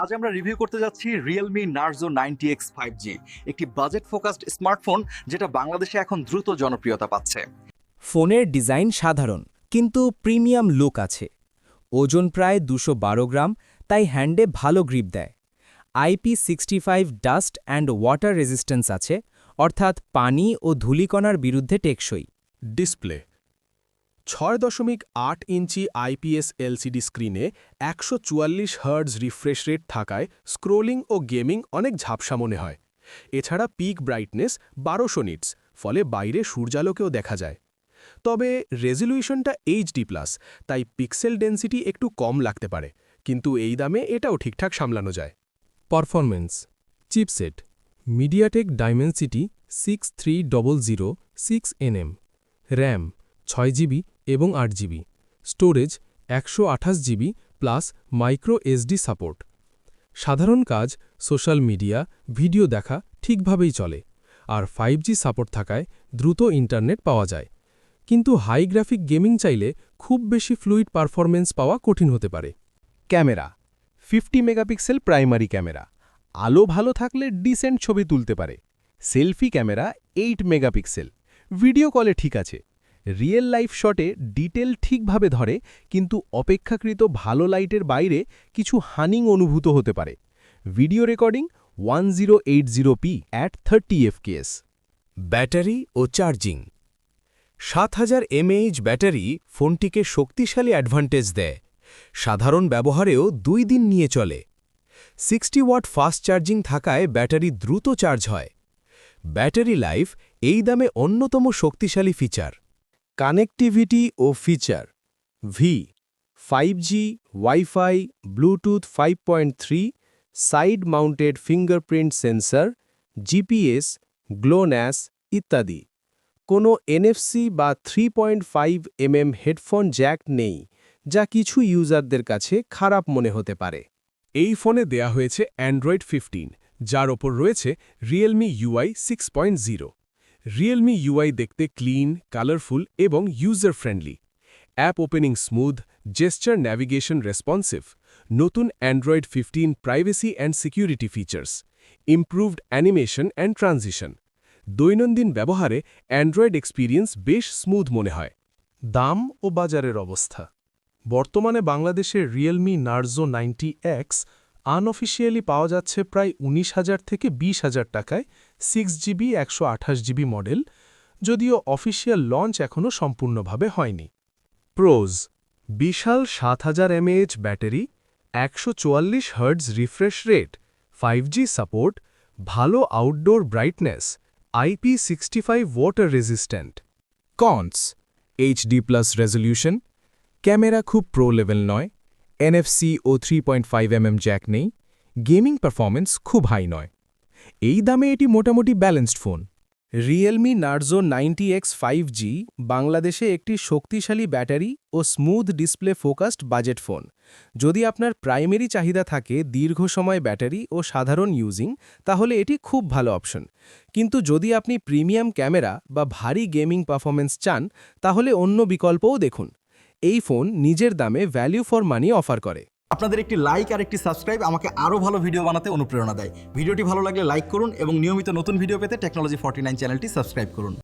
আজ আমরা রিভিউ করতে যাচ্ছি realme Narzo ninety X five G একটি বাজেট ফোকাসড স্মার্টফোন যেটা বাংলাদেশে এখন দ্রুত জনপ্রিয়তা পাচ্ছে। ফোনের ডিজাইন সাধারণ কিন্তু প্রিমিয়াম লুক আছে। ওজন প্রায় দুশো গ্রাম তাই হ্যান্ডে ভালো গ্রিপ দেয়। IP sixty five dust and water resistance আছে অর্থাৎ পানি ও ধূলিকণার বিরুদ্ধে টেকসই। ডিসপ্লে ছয় দশমিক আট ইঞ্চি আইপিএস এলসিডি স্ক্রিনে একশো চুয়াল্লিশ হার্ডস রিফ্রেশ রেট থাকায় স্ক্রোলিং ও গেমিং অনেক ঝাপসা মনে হয়। এছাড়া পিক ব্রাইটনেস বারোশো নিটস, ফলে বাইরে সূর্যালোকেও দেখা যায়। তবে রেজলিউশনটা এইচডি প্লাস, তাই পিক্সেল ডেন্সিটি একটু কম লাগতে পারে, কিন্তু এই দামে এটাও ঠিকঠাক সামলানো যায়। Performance chipset, MediaTek Dimensity six three double zero six NM RAM, ছয় জিবি এবং আট জিবি। স্টোরেজ একশো আঠাশ GB plus micro SD support. সাধারণ কাজ, সোশ্যাল মিডিয়া, ভিডিও দেখা ঠিকভাবেই চলে। আর ফাইভ সাপোর্ট থাকায় দ্রুত ইন্টারনেট পাওয়া যায়। কিন্তু হাই গ্রাফিক গেমিং চাইলে খুব বেশি ফ্লুইড পারফরমেন্স পাওয়া কঠিন হতে পারে। Camera, fifty megapixel primary camera. আলো ভালো থাকলে ডিসেন্ট ছবি তুলতে পারে। Selfie camera, eight megapixel. Video কলে ঠিক আছে। রিয়েল লাইফ শটে ডিটেল ঠিকভাবে ধরে, কিন্তু অপেক্ষাকৃত ভালো লাইটের বাইরে কিছু হানিং অনুভূত হতে পারে। Video recording one zero eight zero P at thirty fps battery O charging সাত হাজার এমএইচ ব্যাটারি ফোনটিকে শক্তিশালী অ্যাডভান্টেজ দেয়। সাধারণ ব্যবহারেও দুই দিন নিয়ে চলে। সিক্সটি ওয়াট ফাস্ট চার্জিং থাকায় ব্যাটারি দ্রুত চার্জ হয়। ব্যাটারি লাইফ এই দামে অন্যতম শক্তিশালী ফিচার কানেক্টিভিটি ও feature V five G wifi Bluetooth five point three side mounted fingerprint sensor GPS GLONASS ইত্যাদি। কোনো এনএফসি বা three point five mm headphone jack নেই, যা কিছু ইউজারদের কাছে খারাপ মনে হতে পারে। এই ফোনে দেয়া হয়েছে অ্যান্ড্রয়েড ফিফটিন যার ওপর রয়েছে realme UI six point zero realme UI দেখতে ক্লিন কালারফুল এবং user friendly app opening smooth gesture navigation responsive নতুন Android fifteen privacy and security features improved animation and transition দৈনন্দিন ব্যবহারে অ্যান্ড্রয়েড এক্সপিরিয়েন্স বেশ smooth মনে হয়। দাম ও বাজারের অবস্থা। বর্তমানে বাংলাদেশের realme Narzo ninety X unofficially পাওয়া যাচ্ছে প্রায় উনিশ হাজার থেকে বিশ হাজার টাকায় সিক্স জিবি একশো আঠাশ জিবি মডেল যদিও অফিসিয়াল লঞ্চ এখনও সম্পূর্ণভাবে হয়নি। প্রোজ বিশাল সাত হাজার এমএএইচ ব্যাটারি, একশো চুয়াল্লিশ hertz refresh rate five G support ভালো outdoor brightness IP sixty five water resistant cons HD plus resolution camera খুব প্রো লেভেল নয় এনএফসি ও three point five mm jack নেই। গেমিং পারফরমেন্স খুব হাই নয়। এই দামে এটি মোটামুটি balanced phone realme Narzo ninety X five G বাংলাদেশে একটি শক্তিশালী ব্যাটারি ও smooth display focused budget phone যদি আপনার প্রাইমারি চাহিদা থাকে দীর্ঘ সময় ব্যাটারি ও সাধারণ ইউজিং তাহলে এটি খুব ভালো অপশন কিন্তু যদি আপনি প্রিমিয়াম ক্যামেরা বা ভারী গেমিং পারফরমেন্স চান, তাহলে অন্য বিকল্পও দেখুন। এই ফোন নিজের দামে ভ্যালিউ ফর মানি অফার করে। আপনাদের একটি লাইক আর একটি সাবস্ক্রাইব আমাকে আরও ভালো ভিডিও বানাতে অনুপ্রেরণা দেয়। ভিডিওটি ভালো লাগলে লাইক করুন এবং নিয়মিত নতুন ভিডিও পেতে টেকনোলজি ফর্টি চ্যানেলটি সাবস্ক্রাইব করুন।